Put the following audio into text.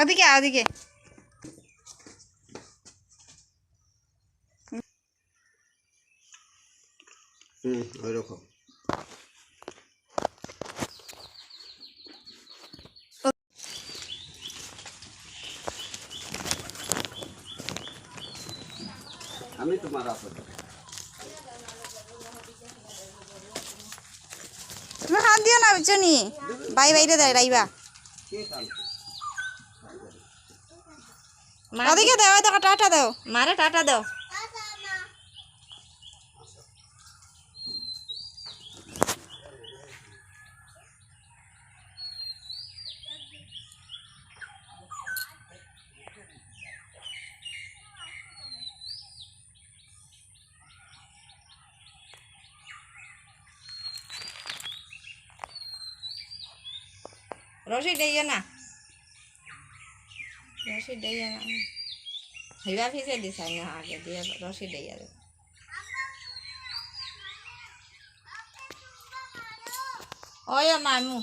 ওদিকে ওদিকে। হুম ওই রকম। আমি তোমার আপন। তুমি হাত দিও না বুঝছ নি বাই বাইরে দেয় দেও মারে টাটা দাও। রশি দেইও না রসি দেইও না হিবা ফিসে দিছাই না আগে দিয়ে রসি দেইয়া দেব মামু